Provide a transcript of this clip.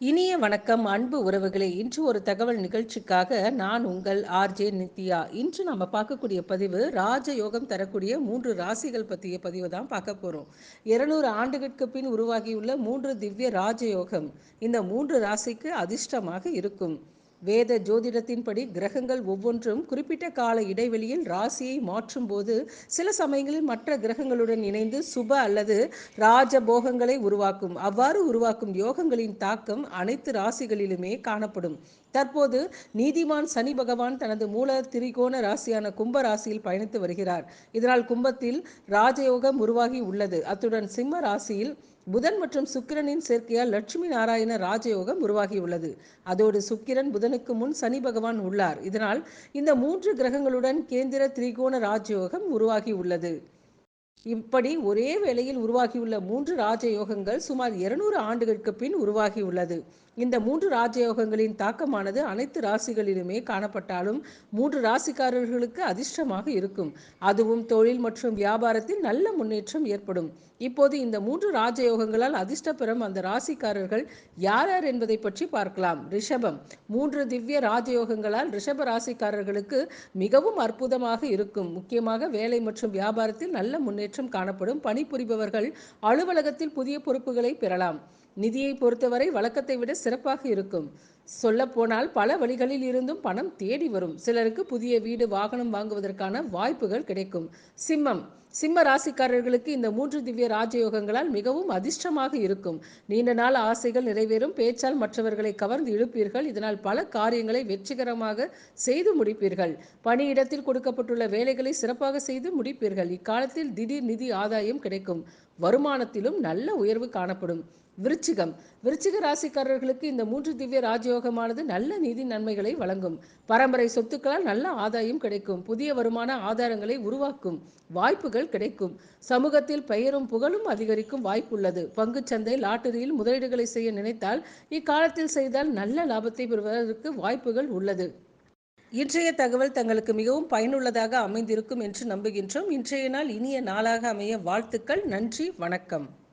இனிய வணக்கம் அன்பு உறவுகளே. இன்று ஒரு தகவல் நிகழ்ச்சிக்காக நான் உங்கள் ஆர்ஜே நித்யா. இன்று நம்ம பார்க்கக்கூடிய பதிவு ராஜயோகம் தரக்கூடிய மூன்று ராசிகள் பற்றிய பதிவு தான் பார்க்க போகிறோம் இருநூறு ஆண்டுகளுக்கு பின் உருவாகியுள்ள மூன்று திவ்ய ராஜயோகம் இந்த மூன்று ராசிக்கு அதிர்ஷ்டமாக இருக்கும். வேத ஜோதிடத்தின்படி கிரகங்கள் ஒவ்வொன்றும் குறிப்பிட்ட கால இடைவெளியில் ராசியை மாற்றும் போது சில சமயங்களில் மற்ற கிரகங்களுடன் இணைந்து சுப அல்லது ராஜபோகங்களை உருவாக்கும். அவ்வாறு உருவாக்கும் யோகங்களின் தாக்கம் அனைத்து ராசிகளிலுமே காணப்படும். தற்போது நீதிமான் சனி பகவான் தனது மூல திரிகோண ராசியான கும்ப ராசியில் பயணித்து வருகிறார். இதனால் கும்பத்தில் ராஜயோகம் உருவாகி உள்ளது. அத்துடன் சிம்ம ராசியில் புதன் மற்றும் சுக்கிரனின் சேர்க்கையால் லட்சுமி நாராயண ராஜயோகம் உருவாகியுள்ளது. அதோடு சுக்கிரன் புதனுக்கு முன் சனி பகவான் உள்ளார். இதனால் இந்த மூன்று கிரகங்களுடன் கேந்திர திரிகோண ராஜயோகம் உருவாகியுள்ளது. இப்படி ஒரே வேளையில் உருவாகியுள்ள மூன்று ராஜயோகங்கள் சுமார் இருநூறு ஆண்டுகளுக்கு பின் உருவாகியுள்ளது. இந்த மூன்று ராஜயோகங்களின் தாக்கமானது அனைத்து ராசிகளிலுமே காணப்பட்டாலும் மூன்று ராசிக்காரர்களுக்கு அதிர்ஷ்டமாக இருக்கும். அதுவும் தொழில் மற்றும் வியாபாரத்தில் நல்ல முன்னேற்றம் ஏற்படும். இப்போது இந்த மூன்று ராஜயோகங்களால் அதிர்ஷ்டபெறும் அந்த ராசிக்காரர்கள் யார் யார் என்பதை பற்றி பார்க்கலாம். ரிஷபம். மூன்று திவ்ய ராஜயோகங்களால் ரிஷப ராசிக்காரர்களுக்கு மிகவும் அற்புதமாக இருக்கும். முக்கியமாக வேலை மற்றும் வியாபாரத்தில் நல்ல முன்னேற்றம் காணப்படும். பணிபுரிபவர்கள் அலுவலகத்தில் புதிய பொறுப்புகளை பெறலாம். நிதியை பொறுத்தவரை வழக்கத்தை விட சிறப்பாக இருக்கும். சொல்லப்போனால் பல வழிகளில் இருந்தும் பணம் தேடி வரும். சிலருக்கு புதிய வீடு வாகனம் வாங்குவதற்கான வாய்ப்புகள் கிடைக்கும். சிம்மம். சிம்ம ராசிக்காரர்களுக்கு இந்த மூன்று திவ்ய ராஜயோகங்களால் மிகவும் அதிர்ஷ்டமாக இருக்கும். நீண்ட நாள் ஆசைகள் நிறைவேறும். பேச்சால் மற்றவர்களை கவர்ந்து இழுப்பீர்கள். இதனால் பல காரியங்களை வெற்றிகரமாக செய்து முடிப்பீர்கள். பணியிடத்தில் கொடுக்கப்பட்டுள்ள வேலைகளை சிறப்பாக செய்து முடிப்பீர்கள். இக்காலத்தில் திடீர் நிதி ஆதாயம் கிடைக்கும். வருமானத்திலும் நல்ல உயர்வு காணப்படும். விருச்சிகம். விருச்சிக ராசிக்காரர்களுக்கு இந்த மூன்று திவ்ய ராஜயோகமானது நல்ல நிதி நன்மைகளை வழங்கும். பரம்பரை சொத்துக்களால் நல்ல ஆதாயம் கிடைக்கும். புதிய வருமான ஆதாரங்களை உருவாக்கும். வாய்ப்புகள் கிடைக்கும். சமூகத்தில் பெயரும் புகழும் அதிகரிக்கும் வாய்ப்புள்ளது. பங்குச்சந்தை லாட்டரியில் முதலீடுகளை செய்ய நினைத்தால் இக்காலத்தில் செய்தால் நல்ல லாபத்தை பெறுவதற்கு வாய்ப்புகள் உள்ளது. இன்றைய தகவல் தங்களுக்கு மிகவும் பயனுள்ளதாக அமைந்திருக்கும் என்று நம்புகின்றோம். இன்றைய நாள் இனிய நாளாக அமைய வாழ்த்துக்கள். நன்றி. வணக்கம்.